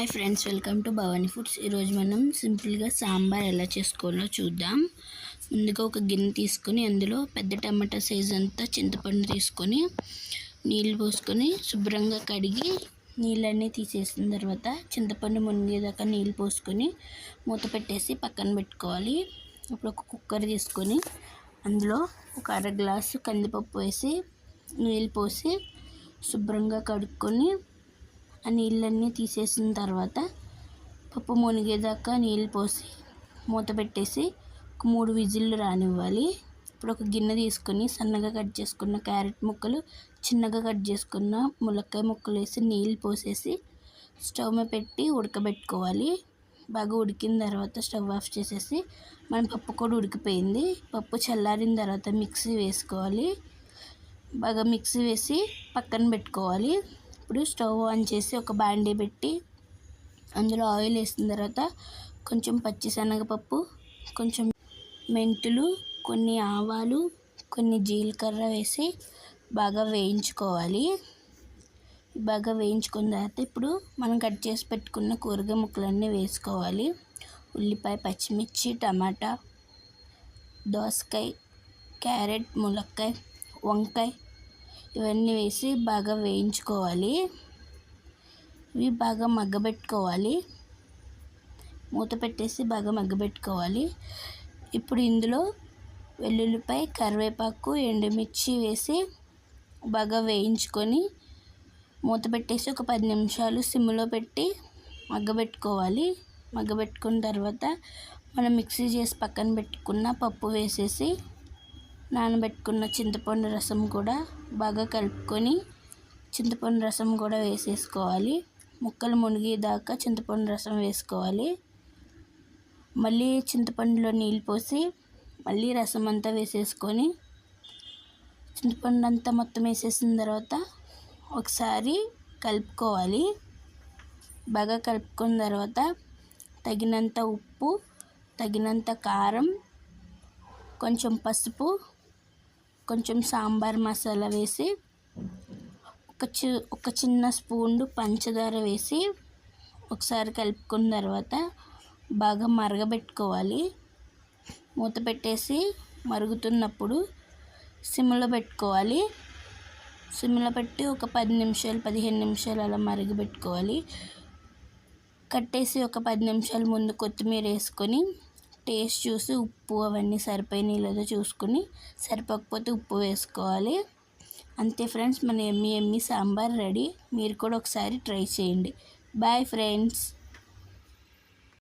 Hi friends welcome to Bhavani foods. ఈరోజు మనం సింపుల్గా సాంబార్ ఎలా చేసుకోవాలో చూద్దాం. ముందుగా ఒక గిన్నె తీసుకొని అందులో పెద్ద టమాటా సైజ్ అంతా చింతపండు తీసుకొని నీళ్ళు పోసుకొని శుభ్రంగా కడిగి నీళ్ళన్నీ తీసేసిన తర్వాత చింతపండు మునిగేదాకా నీళ్ళు పోసుకొని మూత పెట్టేసి పక్కన పెట్టుకోవాలి. ఇప్పుడు ఒక కుక్కర్ తీసుకొని అందులో ఒక అర గ్లాసు కందిపప్పు వేసి నీళ్ళు పోసి శుభ్రంగా కడుక్కొని ఆ నీళ్ళన్నీ తీసేసిన తర్వాత పప్పు మునిగేదాకా నీళ్ళు పోసి మూత పెట్టేసి ఒక మూడు విజిల్లు రానివ్వాలి. ఇప్పుడు ఒక గిన్నె తీసుకొని సన్నగా కట్ చేసుకున్న క్యారెట్ ముక్కలు చిన్నగా కట్ చేసుకున్న ములక్కాయ ముక్కలు వేసి నీళ్ళు పోసేసి స్టవ్ మీద పెట్టి ఉడకబెట్టుకోవాలి. బాగా ఉడికిన తర్వాత స్టవ్ ఆఫ్ చేసేసి మన పప్పు కూడా ఉడికిపోయింది. పప్పు చల్లారిన తర్వాత మిక్సీ వేసుకోవాలి. బాగా మిక్సీ వేసి పక్కన పెట్టుకోవాలి. ఇప్పుడు స్టవ్ ఆన్ చేసి ఒక బాండీ పెట్టి అందులో ఆయిల్ వేసిన తర్వాత కొంచెం పచ్చిశనగపప్పు కొంచెం మెంతులు కొన్ని ఆవాలు కొన్ని జీలకర్ర వేసి బాగా వేయించుకోవాలి. బాగా వేయించుకున్న తర్వాత ఇప్పుడు మనం కట్ చేసి పెట్టుకున్న కూరగాయ ముక్కలన్నీ వేసుకోవాలి. ఉల్లిపాయ పచ్చిమిర్చి టమాటా దోసకాయ క్యారెట్ ములక్కాయ వంకాయ ఇవన్నీ వేసి బాగా వేయించుకోవాలి. ఇవి బాగా మగ్గబెట్టుకోవాలి. మూత పెట్టేసి బాగా మగ్గబెట్టుకోవాలి. ఇప్పుడు ఇందులో వెల్లుల్లిపాయ కరివేపాకు ఎండుమిర్చి వేసి బాగా వేయించుకొని మూత పెట్టేసి ఒక పది నిమిషాలు సిమ్లో పెట్టి మగ్గబెట్టుకోవాలి. మగ్గబెట్టుకున్న తర్వాత మనం మిక్సీ చేసి పక్కన పెట్టుకున్న పప్పు వేసేసి నానబెట్టుకున్న చింతపండు రసం కూడా బాగా కలుపుకొని చింతపండు రసం కూడా వేసేసుకోవాలి. ముక్కలు మునిగేదాకా చింతపండు రసం వేసుకోవాలి. మళ్ళీ చింతపండులో నీళ్ళు పోసి మళ్ళీ రసం అంతా వేసేసుకొని చింతపండు అంతా మొత్తం వేసేసిన తర్వాత ఒకసారి కలుపుకోవాలి. బాగా కలుపుకున్న తర్వాత తగినంత ఉప్పు తగినంత కారం కొంచెం పసుపు కొంచెం సాంబార్ మసాలా వేసి ఒక చి ఒక చిన్న స్పూన్ పంచదార వేసి ఒకసారి కలుపుకున్న తర్వాత బాగా మరగబెట్టుకోవాలి. మూత పెట్టేసి మరుగుతున్నప్పుడు సిమ్లో పెట్టుకోవాలి. సిమ్లో పెట్టి ఒక పది నిమిషాలు పదిహేను నిమిషాలు అలా మరగబెట్టుకోవాలి. కట్టేసి ఒక పది నిమిషాల ముందు కొత్తిమీర వేసుకొని టేస్ట్ చూసి ఉప్పు అవన్నీ సరిపోయినాయి లేదో చూసుకుని సరిపోకపోతే ఉప్పు వేసుకోవాలి. అంతే ఫ్రెండ్స్ మన ఎమ్మి ఎమ్మి సాంబార్ రెడీ. మీరు కూడా ఒకసారి ట్రై చేయండి. Bye friends.